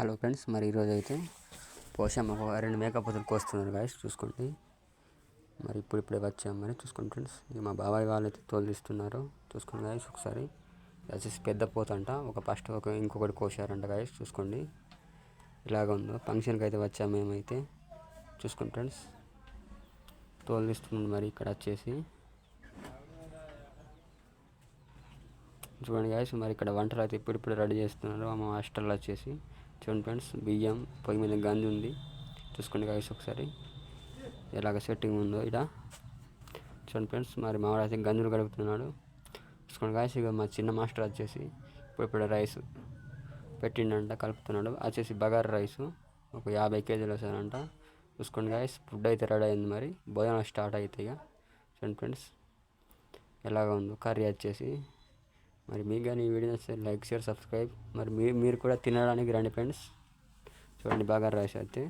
Hello friends మరి ఈరోజు అయితే పోషమ్మ ఒక రెండు మేకపోతులు కోస్తున్నారు గాయస్ చూసుకోండి. మరి ఇప్పుడు ఇప్పుడే వచ్చాం మరి చూసుకోండి ఫ్రెండ్స్. ఇక మా బాబాయ్ వాళ్ళు అయితే చూసుకోండి గాయస్ ఒకసారి. వచ్చేసి పెద్ద పోతంట ఒక ఫస్ట్ ఒక ఇంకొకటి కోసారంట గాయస్ చూసుకోండి. ఇలాగ ఉందో. ఫంక్షన్కి అయితే వచ్చాము మేమైతే. చూసుకోండి ఫ్రెండ్స్. తోలు మరి ఇక్కడ వచ్చేసి. చూడండి గాయస్ మరి ఇక్కడ వంటలు అయితే ఇప్పుడు ఇప్పుడు రెడీ చేస్తున్నారు. మా హాస్టల్లో వచ్చేసి. చూడండి ఫ్రెండ్స్ బియ్యం పొయ్యి మీద గంజి ఉంది. చూసుకోండి కాయస్ ఒకసారి. ఎలాగ సెట్టింగ్ ఉందో ఇలా చూడండి ఫ్రెండ్స్ మరి మావాడు అయితే గంజులు గడుపుతున్నాడు చూసుకోండి కాయస్ ఇక మా చిన్న మాస్టర్ వచ్చేసి ఇప్పుడు ఇప్పుడు రైస్ పెట్టిండంట కలుపుతున్నాడు. వచ్చేసి బగార్ రైస్ ఒక యాభై కేజీలు వస్తారంట చూసుకోండి గాయస్ ఫుడ్ అయితే రెడీ అయింది మరి. భోజనం స్టార్ట్ అవుతాయి ఇక చూడండి ఫ్రెండ్స్ ఎలాగ ఉందో కర్రీ వచ్చేసి. మరి మీకు కానీ ఈ వీడియో నచ్చితే లైక్ షేర్ సబ్స్క్రైబ్. మరి మీరు మీరు కూడా తినడానికి రండి ఫ్రెండ్స్. చూడండి బాగా రైస్ అయితే.